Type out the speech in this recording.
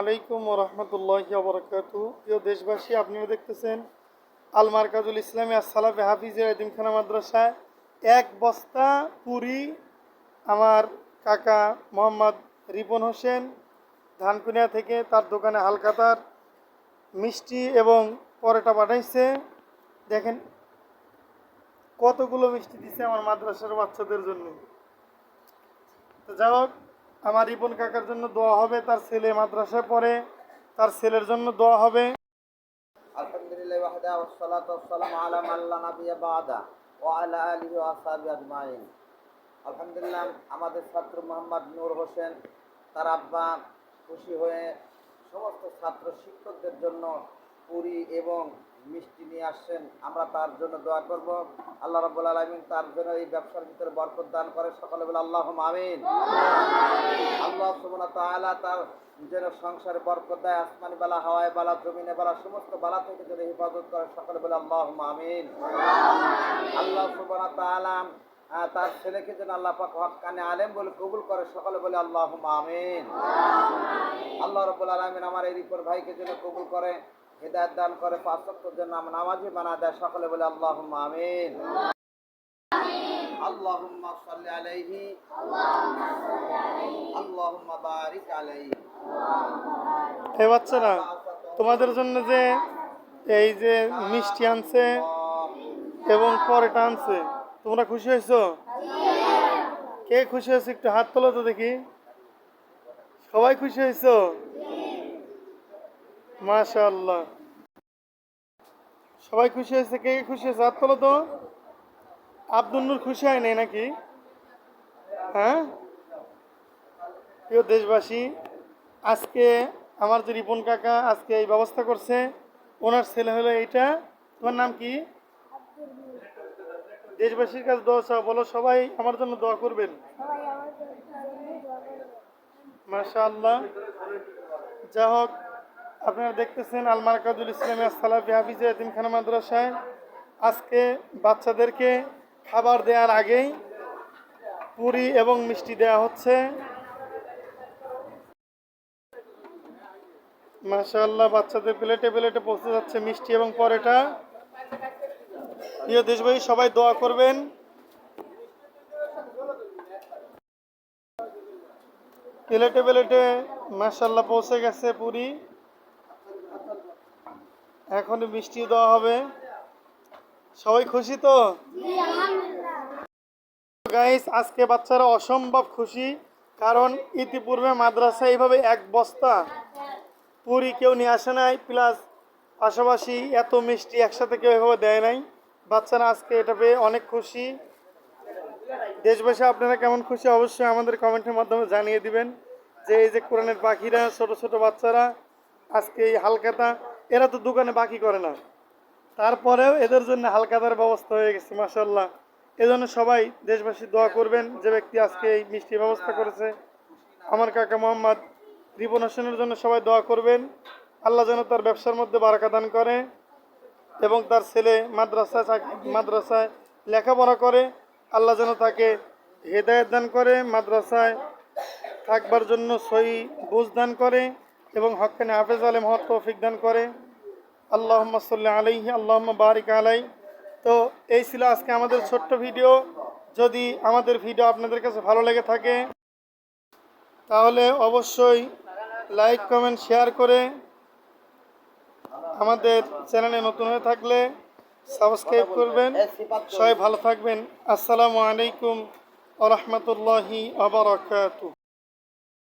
আলাইকুম রহমতুল্লাহ বরকাত প্রিয় দেশবাসী আপনারা দেখতেছেন আল মার্কাজুল ইসলামী আসসালাফে হাফিজের এদিমখানা মাদ্রাসায়। এক বস্তা পুরি আমার কাকা মোহাম্মদ রিপন হোসেন ধানকুনিয়া থেকে তার দোকানে হালকাতার মিষ্টি এবং পরোটা পাঠাইছে। দেখেন, কতগুলো মিষ্টি দিছে আমার মাদ্রাসার বাচ্চাদের জন্য। তো যাই হোক আমার রিপন কাকার জন্য দোয়া হবে, তার ছেলে মাদ্রাসায় পড়ে, তার ছেলের জন্য দোয়া হবে। আলহামদুলিল্লাহ ওয়াহদা ওয়াসসালামু আলা মান লা নাবিয়্যা বাদা ওয়া আলা আলিহি ওয়া আসহাবিহি আলহামদুলিল্লাহ, আমাদের ছাত্র মোহাম্মদ নূর হোসেন, তার আব্বা খুশি হয়ে সমস্ত ছাত্র শিক্ষকদের জন্য পুরি এবং মিষ্টি নিয়ে আসছেন। আমরা তার জন্য দোয়া করব। আল্লাহ রাব্বুল আলামিন তার জন্য এই ব্যবসার ভিতরে বরকত দান করে সকলে বলে আল্লাহুম্মা আমিন। আল্লাহ সুবহানাহু তাআলা তার যেন সংসারে বরকত দেয় আসমানি বালা হাওয়ায় বালা জমিনে বালা সমস্ত বালা থেকে যদি হেফাজত করে সকলে বলে আল্লাহ আমিন। আল্লাহ সুবহানাহু তাআলা আহ, তার ছেলেকে যেন আল্লাহ পাক হক কানে আলেম বলে কবুল করে সকলে বলে আল্লাহ আমিন। আল্লাহ রাব্বুল আলামিন আমার এই রিপোর্ট ভাইকে যেন কবুল করে। হেদায়েত দান করে, পাঁচ ওয়াক্তের জন্য নামাজি বানা দেয়, সকলে বলে আল্লাহ আমিন। তোমাদের জন্য যে এই যে মিষ্টি আনছে এবং পরোটা আনছে, তোমরা খুশি হয়েছো? কে খুশি হয়েছে? একটু হাত তোলো তো দেখি। সবাই খুশি হয়েছো? মাশাআল্লাহ। সবাই খুশি হয়েছে? কে খুশি হয়েছে? হাত তোলো তো। আব্দুল নূর খুশি হয় নাই নাকি? হ্যাঁ? প্রিয় দেশবাসী, আজকে আমার যে রিপন কাকা আজকে এই ব্যবস্থা করছে, ওনার ছেলে হলো এইটা। তোমার নাম কি? দেশবাসীর কাছে দোয়া চাও। বলো সবাই আমার জন্য দোয়া করবেন। মাশা আল্লাহ যা হোক আপনারা দেখতেছেন আলমার কাজুল ইসলামী সালাফি হাফিজে এতিমখানা মাদ্রাসায়। আজকে বাচ্চাদেরকে খাবার দেওয়ার আগেই পুরি এবং মিষ্টি দেওয়া হচ্ছে। মাশাআল্লাহ, বাচ্চাদের প্লেটে প্লেটে পৌঁছে যাচ্ছে মিষ্টি এবং পরোটা। প্রিয় দেশবাসী, সবাই দোয়া করবেন। প্লেটে প্লেটে মাশাআল্লাহ পৌঁছে গেছে পুরি। এখন মিষ্টি দেওয়া হবে। সবাই খুশি তো? গাইস আজকে বাচ্চারা অসম্ভব খুশি কারণ ইতিপূর্বে মাদ্রাসা এইভাবে এক বস্তা পুরি কেউ নিয়ে আসে নাই প্লাস পাশাপাশি এত মিষ্টি একসাথে কেউ এভাবে দেয় নাই। বাচ্চারা আজকে এটা পেয়ে অনেক খুশি। দেশবাসী আপনারা কেমন খুশি? অবশ্যই আমাদের কমেন্টের মাধ্যমে জানিয়ে দিবেন যে এই যে কোরআনের পাখিরা ছোট ছোট বাচ্চারা আজকে এই হালকাতা এরা তো দোকানে বাকি করে না। তারপরেও এদের জন্য হালকাতার ব্যবস্থা হয়ে গেছে মাসাল্লাহ এজন্য সবাই দেশবাসী দোয়া করবেন যে ব্যক্তি আজকে এই মিষ্টির ব্যবস্থা করেছে। আমার কাকা মোহাম্মদ রিপন হোসেনের জন্য সবাই দোয়া করবেন। আল্লাহ যেন তার ব্যবসার মধ্যে বারাকা দান করে এবং তার ছেলে মাদ্রাসায় মাদ্রাসায় লেখাপড়া করে। আল্লাহ যেন তাকে হেদায়ত দান করে, মাদ্রাসায় থাকবার জন্য সই বুঝ দান করে। এবং হকানে হাফেজ আলে হক তৌফিক দান করে। আল্লাহ সাল্লাহ আলাইহি আল্লাহ বারিক আলাই। তো এই ছিল আজকে আমাদের ছোট্ট ভিডিও। যদি আমাদের ভিডিও আপনাদের কাছে ভালো লেগে থাকে, তাহলে অবশ্যই লাইক, কমেন্ট, শেয়ার করে আমাদের চ্যানেলে নতুন হয়ে থাকলে সাবস্ক্রাইব করবেন। সবাই ভালো থাকবেন। আসসালামু আলাইকুম আ রহমতুল্লাহি আবরাকাতু